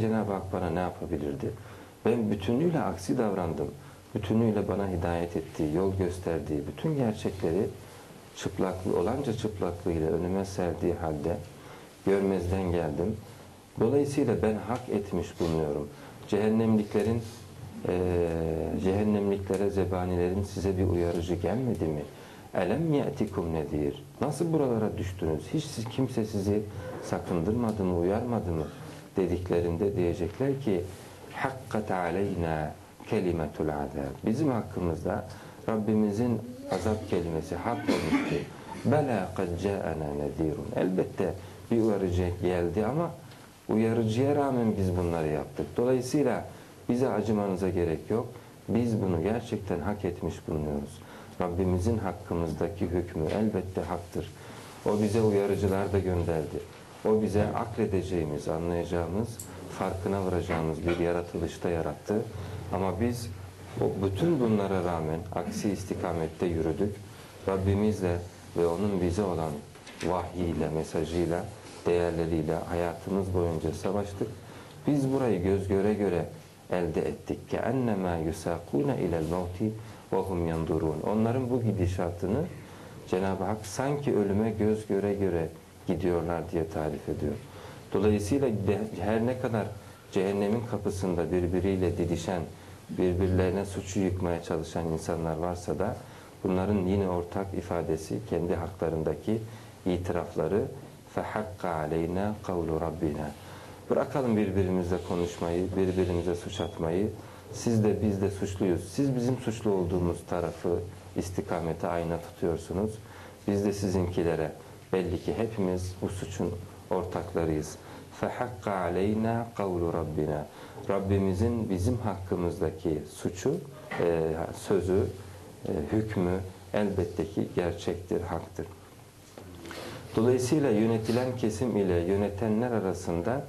Cenab-ı Hak bana ne yapabilirdi? Ben bütünüyle aksi davrandım. Bütünüyle bana hidayet ettiği, yol gösterdiği bütün gerçekleri çıplaklı, olanca çıplaklığıyla önüme serdiği halde görmezden geldim. Dolayısıyla ben hak etmiş bulunuyorum. Cehennemliklerin eee cehennemliklere, zebanilerin size bir uyarıcı gelmedi mi? Elem ye'tikum nedir? Nasıl buralara düştünüz? Hiç kimse sizi sakındırmadı mı, uyarmadı mı? Dediklerinde diyecekler ki hakkat aleyna kelimetul azab. Bizim hakkımızda Rabbimizin azap kelimesi hak olmuştu. Bela kad ca'ana nedirun. Elbette bir uyarıcı geldi ama uyarıcıya rağmen biz bunları yaptık. Dolayısıyla bize acımanıza gerek yok. Biz bunu gerçekten hak etmiş bulunuyoruz. Rabbimizin hakkımızdaki hükmü elbette haktır. O bize uyarıcılar da gönderdi. O bize akledeceğimiz, anlayacağımız, farkına varacağımız bir yaratılışta yarattı. Ama biz o bütün bunlara rağmen aksi istikamette yürüdük. Rabbimizle ve onun bize olan vahyiyle, mesajıyla, değerleriyle hayatımız boyunca savaştık. Biz burayı göz göre göre elde ettik ki ennema yusakuna ilel mauti ve hum yandurun. Onların bu gidişatını Cenab-ı Hak sanki ölüme göz göre göre gidiyorlar diye tarif ediyor. Dolayısıyla her ne kadar cehennemin kapısında birbiriyle didişen, birbirlerine suçu yıkmaya çalışan insanlar varsa da bunların yine ortak ifadesi kendi haklarındaki itirafları فَحَقَّ عَلَيْنَا قَوْلُ رَبِّنَا Bırakalım birbirimizle konuşmayı, birbirimize suç atmayı. Siz de biz de suçluyuz. Siz bizim suçlu olduğumuz tarafı istikamete ayna tutuyorsunuz. Biz de sizinkilere belli ki hepimiz bu suçun ortaklarıyız. فَحَقَّ عَلَيْنَا قَوْلُ رَبِّنَا Rabbimizin bizim hakkımızdaki suçu, e, sözü, e, hükmü elbette ki gerçektir, haktır. Dolayısıyla yönetilen kesim ile yönetenler arasında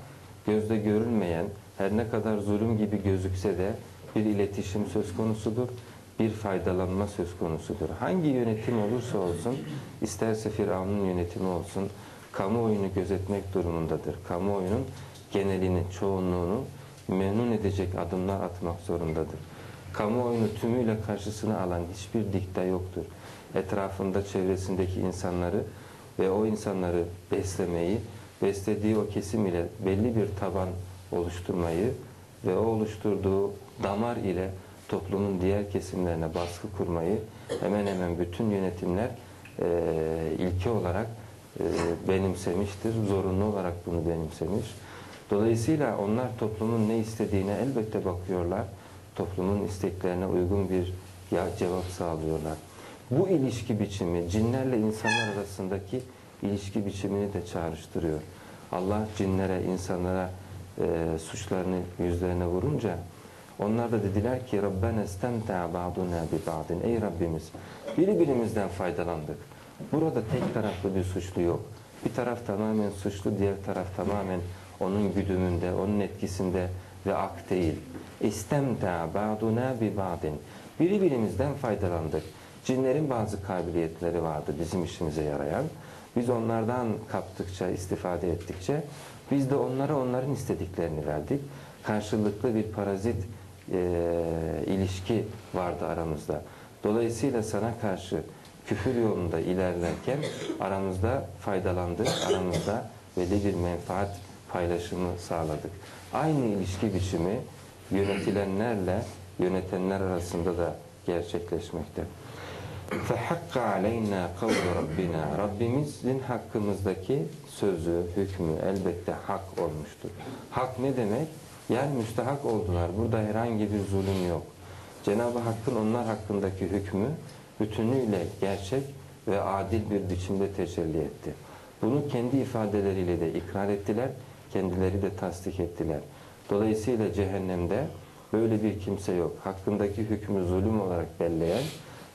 gözde görülmeyen, her ne kadar zulüm gibi gözükse de bir iletişim söz konusudur bir faydalanma söz konusudur. Hangi yönetim olursa olsun, isterse Firavun'un yönetimi olsun, kamuoyunu gözetmek durumundadır. Kamuoyunun genelini, çoğunluğunu memnun edecek adımlar atmak zorundadır. Kamuoyunu tümüyle karşısına alan hiçbir dikta yoktur. Etrafında çevresindeki insanları ve o insanları beslemeyi, beslediği o kesim ile belli bir taban oluşturmayı ve o oluşturduğu damar ile toplumun diğer kesimlerine baskı kurmayı hemen hemen bütün yönetimler e, ilke olarak e, benimsemiştir. Zorunlu olarak bunu benimsemiş. Dolayısıyla onlar toplumun ne istediğine elbette bakıyorlar. Toplumun isteklerine uygun bir ya cevap sağlıyorlar. Bu ilişki biçimi cinlerle insanlar arasındaki ilişki biçimini de çağrıştırıyor. Allah cinlere, insanlara e, suçlarını yüzlerine vurunca onlar da dediler ki Rabbena istemta ba'duna bi ba'din. Ey Rabbimiz birbirimizden faydalandık. Burada tek taraflı bir suçlu yok. Bir taraf tamamen suçlu, diğer taraf tamamen onun güdümünde, onun etkisinde ve ak değil. İstemta ba'duna bi ba'din. Birbirimizden faydalandık. Cinlerin bazı kabiliyetleri vardı bizim işimize yarayan. Biz onlardan kaptıkça, istifade ettikçe biz de onlara onların istediklerini verdik. Karşılıklı bir parazit e, ilişki vardı aramızda. Dolayısıyla sana karşı küfür yolunda ilerlerken aramızda faydalandık, aramızda belli bir menfaat paylaşımı sağladık. Aynı ilişki biçimi yönetilenlerle yönetenler arasında da gerçekleşmekte. فَحَقَّ عَلَيْنَا قَوْلُ رَبِّنَا Rabbimizin hakkımızdaki sözü, hükmü elbette hak olmuştur. Hak ne demek? Yani müstahak oldular. Burada herhangi bir zulüm yok. Cenab-ı Hakk'ın onlar hakkındaki hükmü bütünüyle gerçek ve adil bir biçimde tecelli etti. Bunu kendi ifadeleriyle de ikrar ettiler, kendileri de tasdik ettiler. Dolayısıyla cehennemde böyle bir kimse yok. Hakkındaki hükmü zulüm olarak belleyen,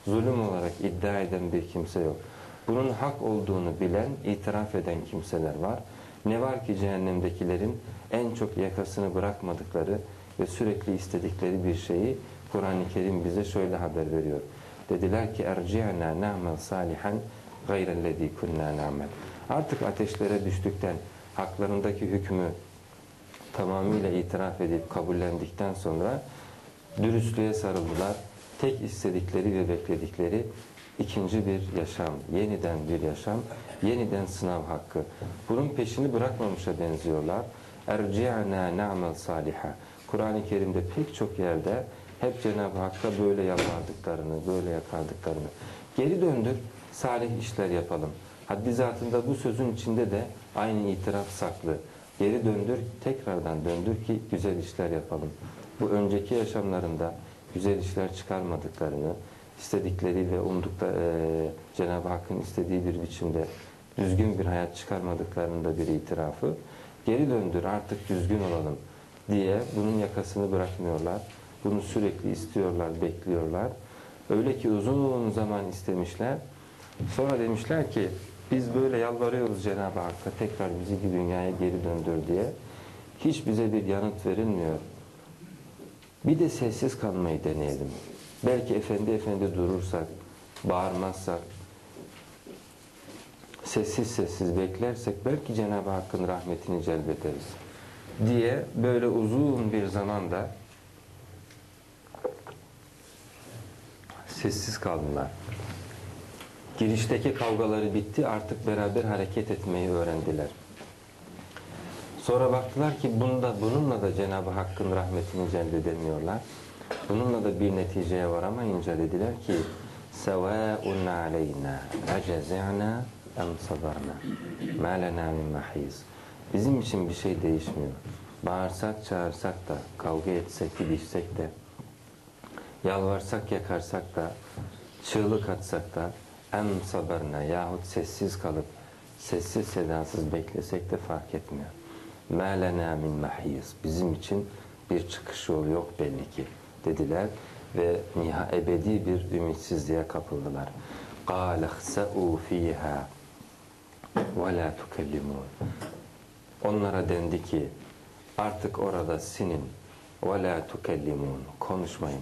zulüm olarak iddia eden bir kimse yok. Bunun hak olduğunu bilen, itiraf eden kimseler var. Ne var ki cehennemdekilerin en çok yakasını bırakmadıkları ve sürekli istedikleri bir şeyi Kur'an-ı Kerim bize şöyle haber veriyor. Dediler ki erci'na na'mel salihan gayrellezî kunnâ na'mel. Artık ateşlere düştükten haklarındaki hükmü tamamıyla itiraf edip kabullendikten sonra dürüstlüğe sarıldılar. Tek istedikleri ve bekledikleri ikinci bir yaşam, yeniden bir yaşam, yeniden sınav hakkı. Bunun peşini bırakmamışa benziyorlar. Erci'na na'mel saliha. Kur'an-ı Kerim'de pek çok yerde hep Cenab-ı Hakk'a böyle yalvardıklarını, böyle yakardıklarını. Geri döndür, salih işler yapalım. Haddi zatında bu sözün içinde de aynı itiraf saklı. Geri döndür, tekrardan döndür ki güzel işler yapalım. Bu önceki yaşamlarında güzel işler çıkarmadıklarını, istedikleri ve umdukta e, Cenab-ı Hakk'ın istediği bir biçimde düzgün bir hayat çıkarmadıklarının da bir itirafı. Geri döndür artık düzgün olalım diye bunun yakasını bırakmıyorlar. Bunu sürekli istiyorlar, bekliyorlar. Öyle ki uzun zaman istemişler. Sonra demişler ki biz böyle yalvarıyoruz Cenab-ı Hakk'a tekrar bizi dünyaya geri döndür diye. Hiç bize bir yanıt verilmiyor. Bir de sessiz kalmayı deneyelim. Belki efendi efendi durursak, bağırmazsak, sessiz sessiz beklersek belki Cenab-ı Hakk'ın rahmetini celbederiz diye böyle uzun bir zamanda sessiz kaldılar. Girişteki kavgaları bitti artık beraber hareket etmeyi öğrendiler. Sonra baktılar ki bunda, bununla da Cenab-ı Hakk'ın rahmetini celbedemiyorlar. Bununla da bir neticeye varamayınca dediler ki سَوَاءٌ عَلَيْنَا اَجَزِعْنَا em sabarna. Ma lena min mahiz. Bizim için bir şey değişmiyor. Bağırsak, çağırsak da, kavga etsek, gidişsek de, yalvarsak, yakarsak da, çığlık atsak da, em sabarna yahut sessiz kalıp, sessiz sedasız beklesek de fark etmiyor. Ma lena min mahiz. Bizim için bir çıkış yolu yok belli ki dediler ve niha ebedi bir ümitsizliğe kapıldılar. قَالَ اخْسَعُوا ف۪يهَا وَلَا تُكَلِّمُونَ Onlara dendi ki artık orada sinin وَلَا تُكَلِّمُونَ Konuşmayın.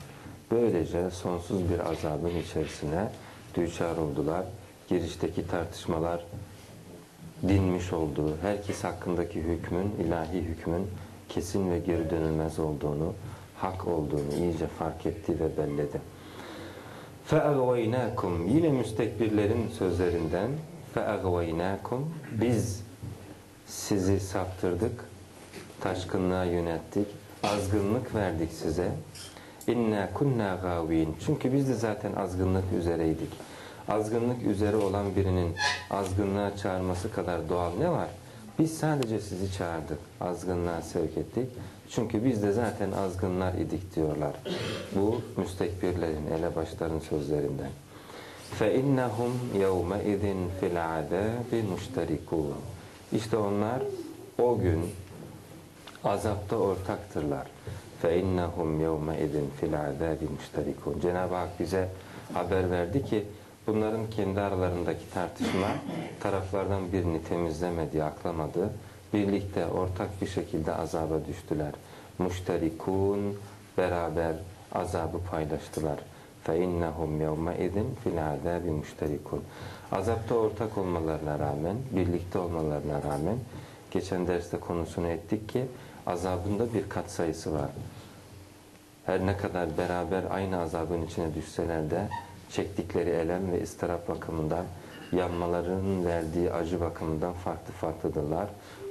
Böylece sonsuz bir azabın içerisine düçar oldular. Girişteki tartışmalar dinmiş olduğu, herkes hakkındaki hükmün, ilahi hükmün kesin ve geri dönülmez olduğunu, hak olduğunu iyice fark etti ve belledi. فَاَغْوَيْنَاكُمْ Yine müstekbirlerin sözlerinden ve agvaynakum biz sizi saptırdık, taşkınlığa yönettik, azgınlık verdik size. İnna kunna gavin. Çünkü biz de zaten azgınlık üzereydik. Azgınlık üzere olan birinin azgınlığa çağırması kadar doğal ne var? Biz sadece sizi çağırdık, azgınlığa sevk ettik. Çünkü biz de zaten azgınlar idik diyorlar. Bu müstekbirlerin, elebaşların sözlerinden. فَاِنَّهُمْ يَوْمَئِذٍ فِي الْعَذَابِ مُشْتَرِكُونَ İşte onlar o gün azapta ortaktırlar. فَاِنَّهُمْ يَوْمَئِذٍ فِي الْعَذَابِ مُشْتَرِكُونَ Cenab-ı Hak bize haber verdi ki bunların kendi aralarındaki tartışma taraflardan birini temizlemedi, aklamadı. Birlikte ortak bir şekilde azaba düştüler. Müşterikun beraber azabı paylaştılar. فَاِنَّهُمْ يَوْمَئِذٍ فِي الْعَذَابِ مُشْتَرِكُونَ Azapta ortak olmalarına rağmen, birlikte olmalarına rağmen geçen derste konusunu ettik ki azabında bir kat sayısı var. Her ne kadar beraber aynı azabın içine düşseler de çektikleri elem ve ıstırap bakımından yanmalarının verdiği acı bakımından farklı farklıdırlar.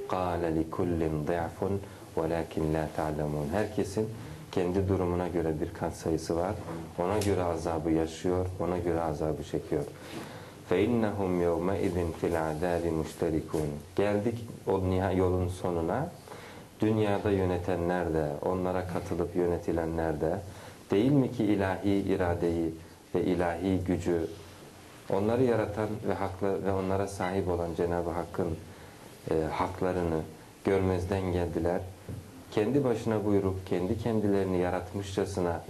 قَالَ لِكُلِّمْ ضِعْفٌ وَلَكِنْ لَا تَعْلَمُونَ Herkesin kendi durumuna göre bir kat sayısı var. Ona göre azabı yaşıyor, ona göre azabı çekiyor. فَاِنَّهُمْ يَوْمَئِذٍ فِي الْعَذَابِ مُشْتَرِكُونَ Geldik o yolun sonuna. Dünyada yönetenler de, onlara katılıp yönetilenler de, değil mi ki ilahi iradeyi ve ilahi gücü, onları yaratan ve haklı ve onlara sahip olan Cenab-ı Hakk'ın e, haklarını görmezden geldiler. Kendi başına buyurup kendi kendilerini yaratmışçasına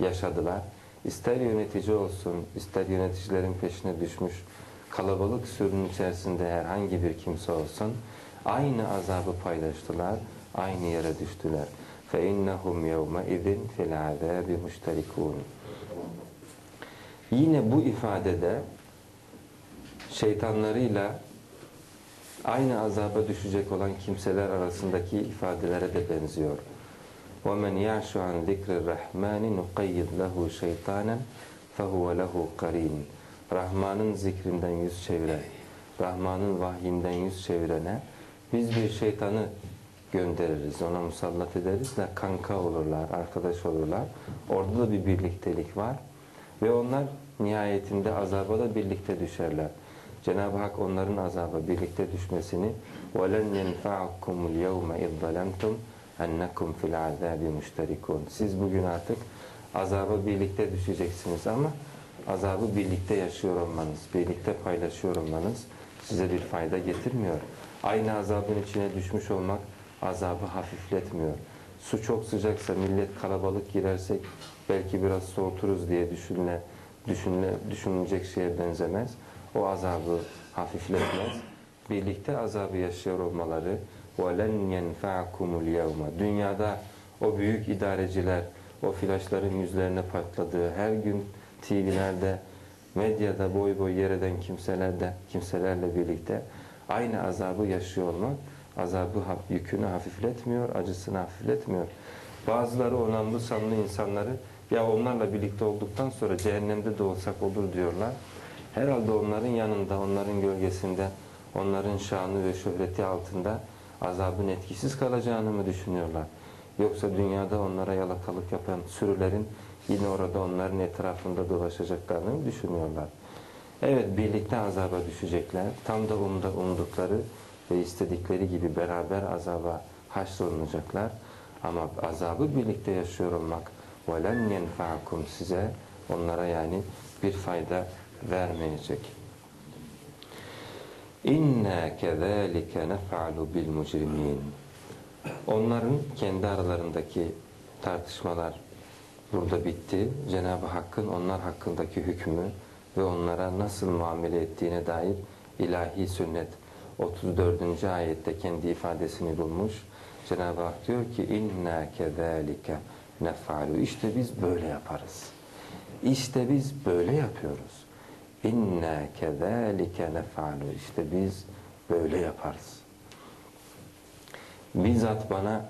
yaşadılar. İster yönetici olsun, ister yöneticilerin peşine düşmüş kalabalık sürünün içerisinde herhangi bir kimse olsun, aynı azabı paylaştılar, aynı yere düştüler. فَاِنَّهُمْ يَوْمَئِذٍ فِي الْعَذَابِ مُشْتَرِكُونَ Yine bu ifadede şeytanlarıyla aynı azaba düşecek olan kimseler arasındaki ifadelere de benziyor. وَمَنْ يَعْشُ عَنْ ذِكْرِ الرَّحْمَانِ نُقَيِّدْ لَهُ شَيْطَانًا فَهُوَ لَهُ قَرِينٌ Rahman'ın zikrinden yüz çeviren, Rahman'ın vahyinden yüz çevirene biz bir şeytanı göndeririz, ona musallat ederiz de kanka olurlar, arkadaş olurlar. Orada da bir birliktelik var. Ve onlar nihayetinde azaba da birlikte düşerler. Cenab-ı Hak onların azaba birlikte düşmesini وَلَنْ يَنْفَعَكُمُ الْيَوْمَ اِذْ ظَلَمْتُمْ اَنَّكُمْ فِي الْعَذَابِ مُشْتَرِكُونَ Siz bugün artık azaba birlikte düşeceksiniz ama azabı birlikte yaşıyor olmanız, birlikte paylaşıyor olmanız size bir fayda getirmiyor. Aynı azabın içine düşmüş olmak azabı hafifletmiyor. Su çok sıcaksa millet kalabalık girersek belki biraz soğuturuz diye düşünüle, düşünüle, düşünülecek şeye benzemez. O azabı hafifletmez. Birlikte azabı yaşıyor olmaları وَلَنْ يَنْفَعَكُمُ الْيَوْمَ Dünyada o büyük idareciler, o flaşların yüzlerine patladığı, her gün TV'lerde, medyada boy boy yer eden kimselerle, kimselerle birlikte aynı azabı yaşıyor olmak, azabı yükünü hafifletmiyor, acısını hafifletmiyor. Bazıları o namlı sanlı insanları ya onlarla birlikte olduktan sonra cehennemde de olsak olur diyorlar. Herhalde onların yanında, onların gölgesinde, onların şanı ve şöhreti altında azabın etkisiz kalacağını mı düşünüyorlar? Yoksa dünyada onlara yalakalık yapan sürülerin yine orada onların etrafında dolaşacaklarını mı düşünüyorlar? Evet birlikte azaba düşecekler. Tam da umda umdukları ve istedikleri gibi beraber azaba haşrolunacaklar. Ama azabı birlikte yaşıyor olmak وَلَنْ يَنْفَعَكُمْ size onlara yani bir fayda vermeyecek. İnna kezalike nef'alu bil mujrimin. Onların kendi aralarındaki tartışmalar burada bitti. Cenab-ı Hakk'ın onlar hakkındaki hükmü ve onlara nasıl muamele ettiğine dair ilahi sünnet 34. ayette kendi ifadesini bulmuş. Cenab-ı Hak diyor ki inna kezalike nef'alu. İşte biz böyle yaparız. İşte biz böyle yapıyoruz. İnna kezalike nef'alu. İşte biz böyle yaparız. Bizzat bana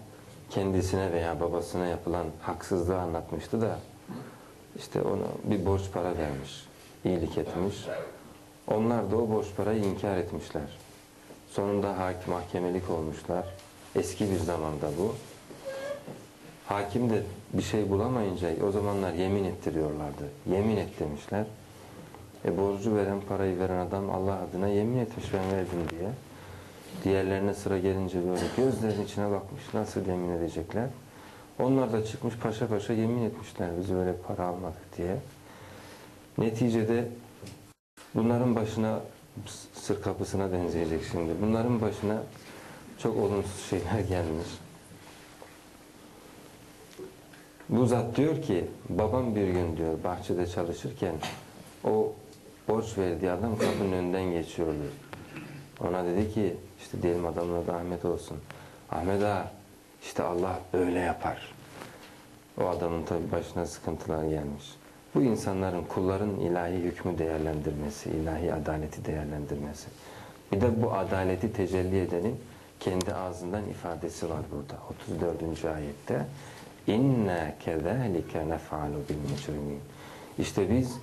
kendisine veya babasına yapılan haksızlığı anlatmıştı da işte ona bir borç para vermiş, iyilik etmiş. Onlar da o borç parayı inkar etmişler. Sonunda hakim mahkemelik olmuşlar. Eski bir zamanda bu. Hakim de bir şey bulamayınca o zamanlar yemin ettiriyorlardı. Yemin et demişler. E borcu veren, parayı veren adam Allah adına yemin etmiş ben verdim diye. Diğerlerine sıra gelince böyle gözlerinin içine bakmış nasıl yemin edecekler. Onlar da çıkmış paşa paşa yemin etmişler biz öyle para almadık diye. Neticede bunların başına sır kapısına benzeyecek şimdi. Bunların başına çok olumsuz şeyler gelmiş. Bu zat diyor ki babam bir gün diyor bahçede çalışırken o borç verdiği adam kapının önünden geçiyordu. Ona dedi ki işte diyelim adamın adı Ahmet olsun. Ahmet ağa işte Allah böyle yapar. O adamın tabi başına sıkıntılar gelmiş. Bu insanların kulların ilahi hükmü değerlendirmesi, ilahi adaleti değerlendirmesi. Bir de bu adaleti tecelli edenin kendi ağzından ifadesi var burada. 34. ayette. İnna kezalike nef'alu bil mücrimin. İşte biz